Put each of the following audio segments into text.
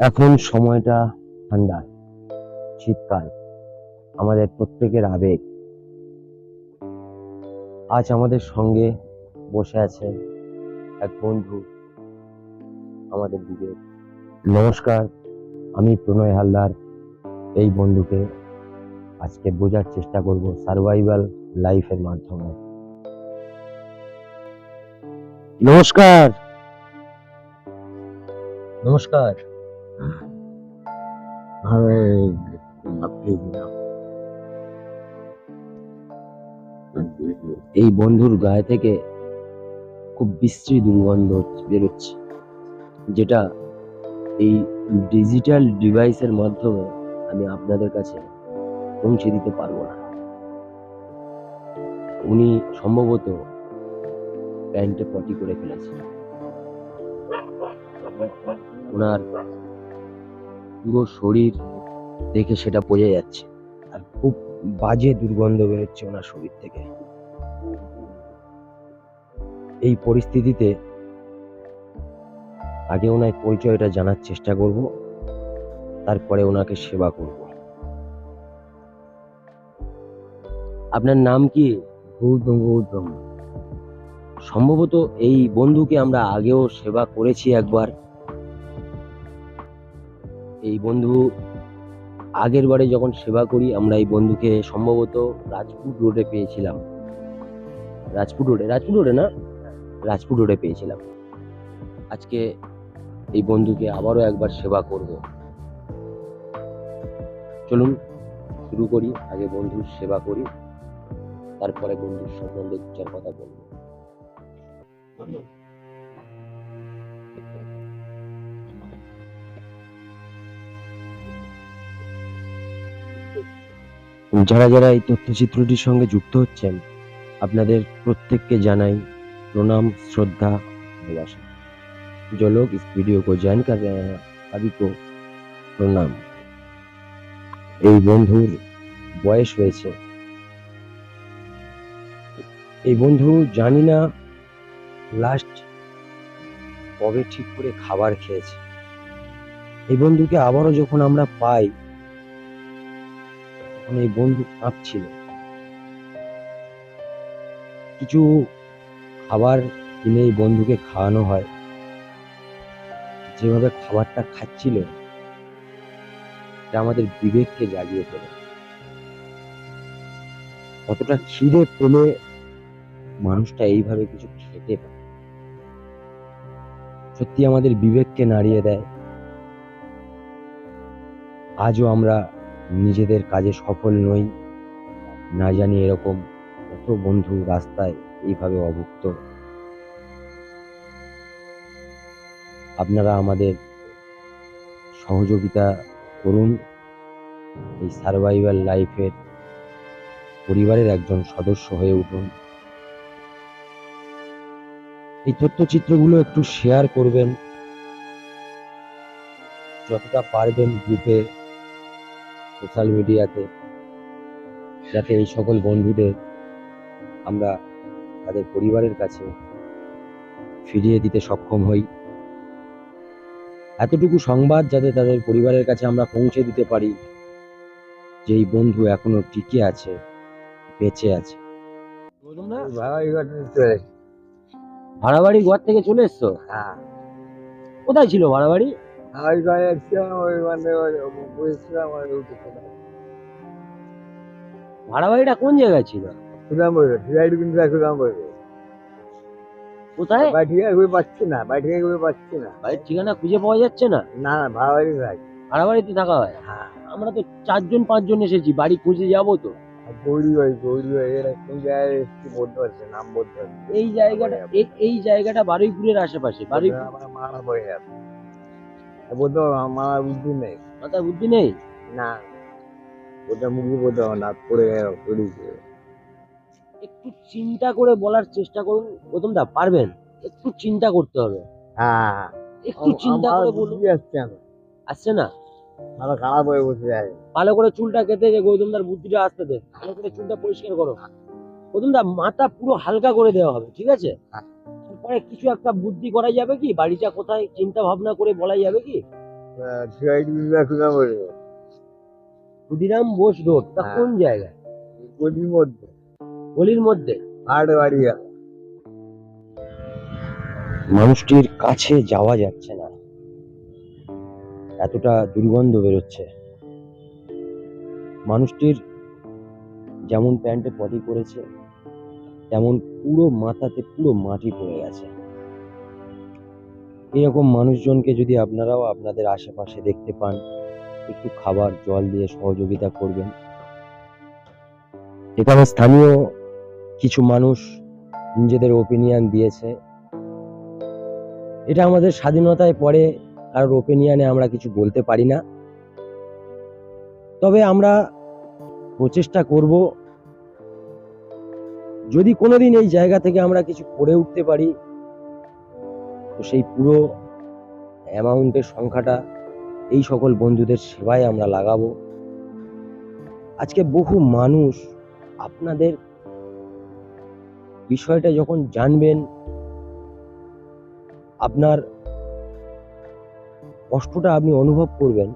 এখন সময়টা ঠান্ডা, শীতকাল, আমাদের প্রত্যেকের আবেগ। আজ আমাদের সঙ্গে বসে আছে এক বন্ধু আমাদের দিকে। নমস্কার, আমি প্রণয় হালদার। এই বন্ধুকে আজকে বোঝার চেষ্টা করব সার্ভাইভাল লাইফের মাধ্যমে। নমস্কার। নমস্কার। এই বন্ধুর গায়ে থেকে খুব বিশ্রী দুর্গন্ধ বেরোচ্ছে, যেটা এই ডিজিটাল ডিভাইসের মাধ্যমে আমি আপনাদের কাছে পৌঁছে দিতে পারব না। উনি সম্ভবত প্যান্টে পটি করে ফেলেছে ওনার পুরো শরীর দেখে সেটা বোঝা যাচ্ছে। আর খুব বাজে দুর্গন্ধ বেরোচ্ছে ওনার শরীর থেকে। এই পরিস্থিতিতে আগে ওনার পরিচয়টা জানার চেষ্টা করব তারপরে ওনাকে সেবা করব। আপনার নাম কি? গৌতম গৌতম। সম্ভবত এই বন্ধুকে আমরা আগেও সেবা করেছি একবার। এই বন্ধু, আগের বারে যখন সেবা করি, আমরা এই বন্ধুকে সম্ভবত রাজপুত রোডে পেয়েছিলাম। রাজপুত রোডে রাজপুত রোডে না? রাজপুত রোডে পেয়েছিলাম। আজকে এই বন্ধুকে আবারও একবার সেবা করব। চলুন, শুরু করি। আগে বন্ধুর সেবা করি। তারপরে বন্ধুর সম্বন্ধে কথা বলব। যারা যারা এই তথ্যচিত্রটির সঙ্গে যুক্ত হচ্ছেন আপনাদের প্রত্যেককে জানাই प्रणाम श्रद्धा भालोबासा जो लोग इस वीडियो को ज्वाइन कर रहे हैं सभी को প্রণাম এই বন্ধুর বয়স হয়েছে এই বন্ধু জানি না লাস্ট কবে ঠিক করে খাবার খেয়েছে এই বন্ধুকে আবারও যখন আমরা পাই তখন এই বন্ধু কাঁপছিল। কিছু খাবার কিনে এই বন্ধুকে খাওয়ানো হয়। যেভাবে খাবারটা খাচ্ছিল আমাদের বিবেককে জাগিয়ে তোলে। কতটা খিদে পেলে মানুষটা এইভাবে কিছু খেতে পারে। সত্যি আমাদের বিবেককে নাড়িয়ে দেয়। আজও আমরা নিজেদের কাজে সফল নই। না জানি এরকম কত বন্ধু রাস্তায় এইভাবে অভুক্ত। আপনারা আমাদের সহযোগিতা করুন। এই সার্ভাইভাল লাইফের পরিবারের একজন সদস্য হয়ে উঠুন। এই তথ্যচিত্রগুলো একটু শেয়ার করবেন। যতটা পারবেন গ্রুপে সোশ্যাল মিডিয়াতে যাতে এই সকল বন্ধুদের আমরা তাদের পরিবারের কাছে ফিরিয়ে দিতে সক্ষম হই। এতটুকু সংবাদ যাতে তাদের পরিবারের কাছে আমরা পৌঁছে দিতে পারি যে এই বন্ধু এখনও টিকে আছে বেঁচে আছে। ভাড়া বাড়ি ঘর থেকে চলে এসছো। হ্যাঁ। কোথায় ছিল ভাড়া বাড়ি এসেছিলাম ওই মানে বসেছিলাম আর উঠেছিলাম ভাড়া বাড়িটা কোন জায়গায় ছিল? সিআইডি কিন্তু বলবে কোথায়? বাড়ি আছে পাচ্ছি না বাড়ি ঘুরে পাচ্ছি না। বাড়ির ঠিকানা খুঁজে পাওয়া যাচ্ছে না? না না ভাড়া বাড়ি ভাড়া বাড়িতে থাকা হয়? হ্যাঁ। আমরা তো চারজন পাঁচজন এসেছি বাড়ি খুঁজে যাব তো। গৌরী ভাই গৌরী ভাই এরা কোন জায়গায় এসেছি বলতে পারছে নাম বলতে পারছে এই জায়গাটা এই জায়গাটা বারুইপুরের আশেপাশে বারুই আমার মারা পড়ে যাবে। আর বলতে আমার বুদ্ধি নেই। মাথায় বুদ্ধি নেই? না। ওটা মুখে বলতে না পড়ে পড়েছে। একটু চিন্তা করে বলার চেষ্টা করুন প্রথম দা পারবেন? একটু চিন্তা করতে হবে। হ্যাঁ। একটু চিন্তা করে বলুন। আসছে না। আসছে না? মাথা খারাপ হয়ে বসে যায় ভালো করে চুলটা কেটে যে গৌতমদার বুদ্ধিটা আসতে দে। ভালো করে চুলটা পরিষ্কার করো। গৌতমদা মাথা পুরো হালকা করে দেওয়া হবে ঠিক আছে? হ্যাঁ। তারপরে কিছু একটা বুদ্ধি করা যাবে কি? বাড়িটা কোথায়? চিন্তা ভাবনা করে বলা যাবে কি? বলে। ক্ষুদিরাম বোস রোড তা হ্যাঁ। কোন জায়গায়? গলির মধ্যে। গলির মধ্যে? আট বাড়িয়া মানুষটির কাছে যাওয়া যাচ্ছে না। এতটা দুর্গন্ধ বেরোচ্ছে। মানুষটির যেমন প্যান্টে পটি করেছে তেমন পুরো মাথাতে পুরো মাটি পড়ে গেছে। এরকম মানুষজনকে যদি আপনারাও আপনাদের আশেপাশে দেখতে পান, একটু খাবার, জল দিয়ে সহযোগিতা করবেন। এখানে স্থানীয় কিছু মানুষ নিজেদের ওপিনিয়ন দিয়েছে। এটা আমাদের স্বাধীনতায় পড়ে, কারোর ওপিনিয়নে আমরা কিছু বলতে পারি না। তবে আমরা প্রচেষ্টা করব যদি কোনোদিন এই জায়গা থেকে আমরা কিছু করে উঠতে পারি, তো সেই পুরো অ্যামাউন্টের সংখ্যাটা এই সকল বন্ধুদের সেবায় আমরা লাগাবো। আজকে বহু মানুষ আপনাদের বিষয়টা যখন জানবেন, আপনার কষ্টটা আপনি অনুভব করবেন,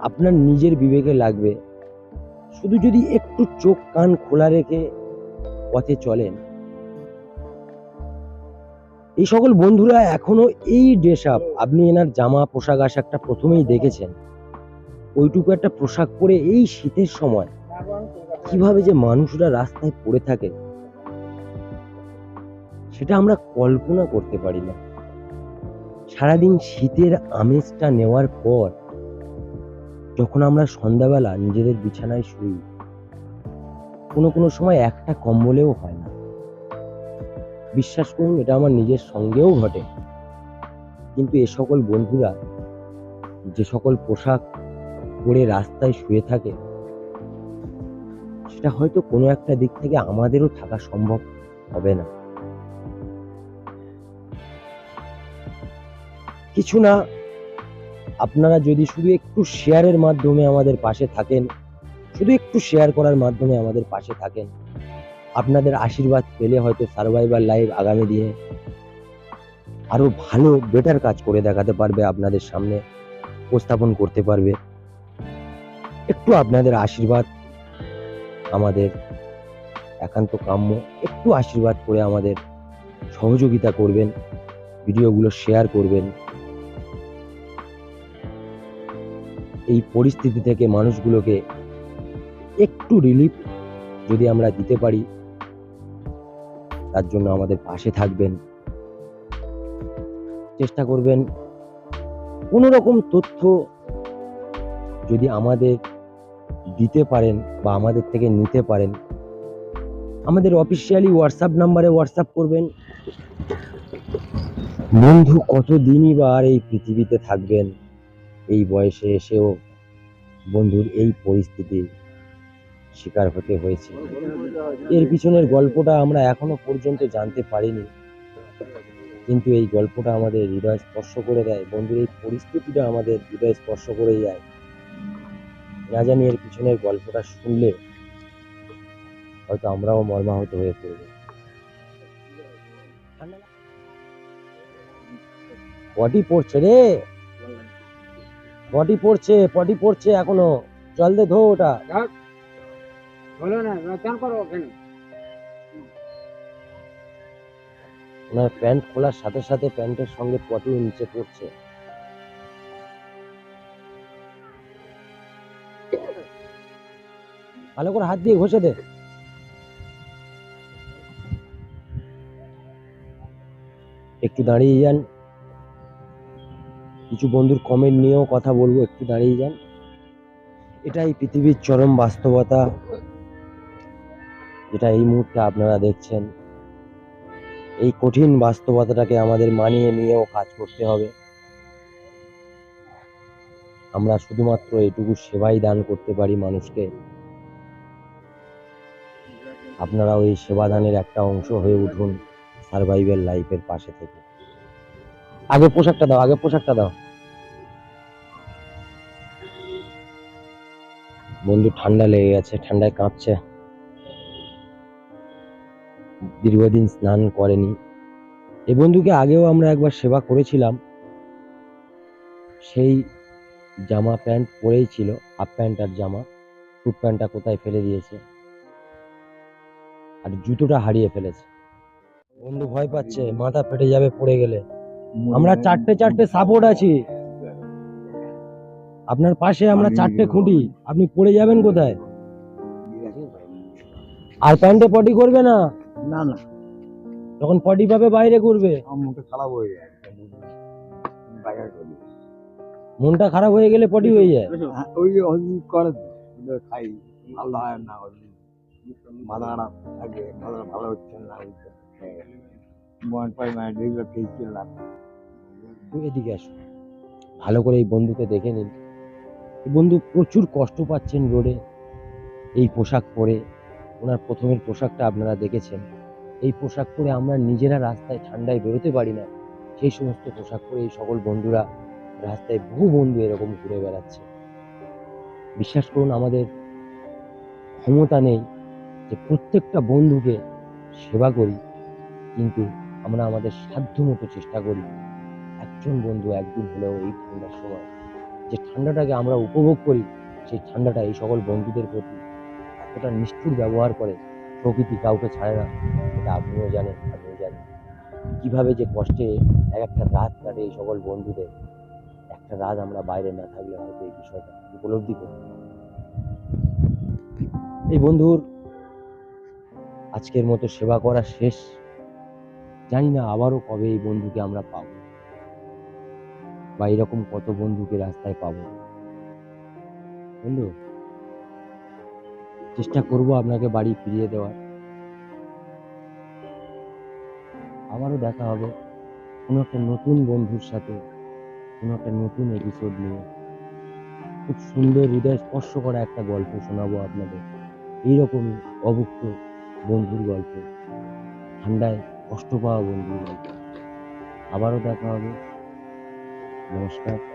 আপনার নিজের বিবেকে লাগবে। শুধু যদি একটু চোখ কান খোলা রেখে পথে চলেন। এই সকল বন্ধুরা এখনও এই ড্রেস আপ। আপনি এনার জামা, পোশাক, আশাকটা প্রথমেই দেখেছেন। ওইটুকু একটা পোশাক পরে এই শীতের সময় কীভাবে যে মানুষরা রাস্তায় পড়ে থাকে, সেটা আমরা কল্পনা করতে পারি না। সারাদিন শীতের আমেজটা নেওয়ার পর যখন আমরা সন্ধ্যাবেলা নিজেদের বিছানায় শুই, কোনো কোনো সময় একটা কম্বলেও হয় না। বিশ্বাস করুন, এটা আমার নিজের সঙ্গেও ঘটে। কিন্তু এ সকল বন্ধুরা, যে সকল পোশাক পরে রাস্তায় শুয়ে থাকে, সেটা হয়তো কোনো একটা দিক থেকে আমাদেরও থাকা সম্ভব হবে না। কিছু না আপনারা যদি শুধু একটু শেয়ারের মাধ্যমে আমাদের পাশে থাকেন, শুধু একটু শেয়ার করার মাধ্যমে আমাদের পাশে থাকেন, আপনাদের আশীর্বাদ পেলে হয়তো সার্ভাইভার লাইভ আগামী দিনে আরও ভালো, বেটার কাজ করে দেখাতে পারবে আপনাদের সামনে, উপস্থাপন করতে পারবে। একটু আপনাদের আশীর্বাদ, আমাদের একান্ত কাম্য, একটু আশীর্বাদ করে আমাদের সহযোগিতা করবেন, ভিডিওগুলো শেয়ার করবেন। এই পরিস্থিতি থেকে মানুষগুলোকে একটু রিলিফ যদি আমরা দিতে পারি, তার জন্য আমাদের পাশে থাকবেন। চেষ্টা করবেন কোনো রকম তথ্য যদি আমাদের দিতে পারেন বা আমাদের থেকে নিতে পারেন, আমাদের অফিসিয়ালি হোয়াটসঅ্যাপ নাম্বারে হোয়াটসঅ্যাপ করবেন। বন্ধু, কতদিনই বা আর এই পৃথিবীতে থাকবেন? এই বয়সে এসেও বন্ধুর এই পরিস্থিতির শিকার হতে হয়েছে। এর পিছনের গল্পটা আমরা এখনও পর্যন্ত জানতে পারিনি। কিন্তু এই গল্পটা আমাদের হৃদয় স্পর্শ করে দেয়। বন্ধুর এই পরিস্থিতিটা আমাদের হৃদয় স্পর্শ করে যায় না জানি এর পিছনের গল্পটা শুনলে হয়তো আমরাও মর্মাহত হয়ে পড়ব। পটি পড়ছে রে! পটি পড়ছে পটি পড়ছে এখনও। জল দে ধো ওটা। বলো না চান করো ওখানে? ওনার প্যান্ট খোলার সাথে সাথে প্যান্টের সঙ্গে পটিও নিচে পড়ছে। ভালো করে হাত দিয়ে ঘষে দে। একটু দাঁড়িয়ে যান। কিছু বন্ধুর কমেন্ট নিয়েও কথা বলব, একটু দাঁড়িয়ে যান। এটাই পৃথিবীর চরম বাস্তবতা, যেটা এই মুহূর্তে আপনারা দেখছেন। এই কঠিন বাস্তবতাটাকে আমাদের মানিয়ে নিয়েও কাজ করতে হবে। আমরা শুধুমাত্র এটুকু সেবাই দান করতে পারি মানুষকে। আপনারাও এই সেবা দানের একটা অংশ হয়ে উঠুন সার্ভাইভাল লাইফের পাশে থেকে। আগে পোশাকটা দাও, আগে পোশাকটা দাও। বন্ধু, ঠান্ডা লেগে গেছে, ঠান্ডায় কাঁপছে। দীর্ঘদিন স্নান করেনি। এই বন্ধুকে আগেও আমরা একবার সেবা করেছিলাম। সেই জামা প্যান্ট পরেই ছিল, হাফ প্যান্ট আর জামা। ফুট প্যান্টটা কোথায় ফেলে দিয়েছে? আর জুতোটা হারিয়ে ফেলেছে। বন্ধু, ভয় পাচ্ছে, মাথা ফেটে যাবে পড়ে গেলে। আমরা চারটে চারটে সাপোর্ট আছি। আপনার পাশে আমরা চারটে খুঁটি। আপনি পড়ে যাবেন কোথায়? আর প্যান্টে পটি করবে না? না না। যখন পটি পাবে বাইরে করবে। আমার খারাপ হয়ে যায়। মনটা খারাপ হয়ে গেলে পটি হয়ে যায়। হ্যাঁ, ওই করে খাই। ভালো হয় না হজম মাথা খারাপ থাকে ভালো ভালো হচ্ছে না মন পাই মানে এইগুলো খেয়েছিলাম তুমি এদিকে আসো। ভালো করে এই বন্ধুকে দেখে নিন। বন্ধু প্রচুর কষ্ট পাচ্ছেন রোডে। এই পোশাক পরে, ওনার প্রথমের পোশাকটা আপনারা দেখেছেন। এই পোশাক পরে আমরা নিজেরা রাস্তায় ঠান্ডায় বেরোতে পারি না। সেই সমস্ত পোশাক পরে এই সকল বন্ধুরা রাস্তায় বহু বন্ধু এরকম ঘুরে বেড়াচ্ছে। বিশ্বাস করুন, আমাদের ক্ষমতা নেই যে প্রত্যেকটা বন্ধুকে সেবা করি, কিন্তু আমরা আমাদের সাধ্য মতো চেষ্টা করি। একজন বন্ধু একদিন হলেও এই ঠান্ডার সময়, যে ঠান্ডাটাকে আমরা উপভোগ করি, সেই ঠান্ডাটা এই সকল বন্ধুদের প্রতি এতটা নিষ্ঠুর ব্যবহার করে, প্রকৃতি কাউকে ছাড়ে না, এটা আপনিও জানেন, আমিও জানি। কীভাবে যে কষ্টে এক একটা রাত কাটে এই সকল বন্ধুদের, একটা রাত আমরা বাইরে না থাকলে হয়তো এই বিষয়টা উপলব্ধি করতে এই বন্ধুর আজকের মতো সেবা করা শেষ। জানি না আবারও কবে এই বন্ধুকে আমরা পাবো। বা এরকম কত বন্ধুকে রাস্তায় পাবো। বন্ধু, চেষ্টা করব আপনাকে বাড়ি ফিরিয়ে দেওয়ার। আবারও দেখা হবে কোনো একটা নতুন বন্ধুর সাথে, কোনো একটা নতুন এপিসোড নিয়ে। খুব সুন্দর হৃদয় স্পর্শ করা একটা গল্প শোনাবো আপনাদের। এইরকমই অভুক্ত বন্ধুর গল্প। ঠান্ডায় কষ্ট পাওয়া বন্ধুর গল্প আবারও দেখা হবে। নমস্কার।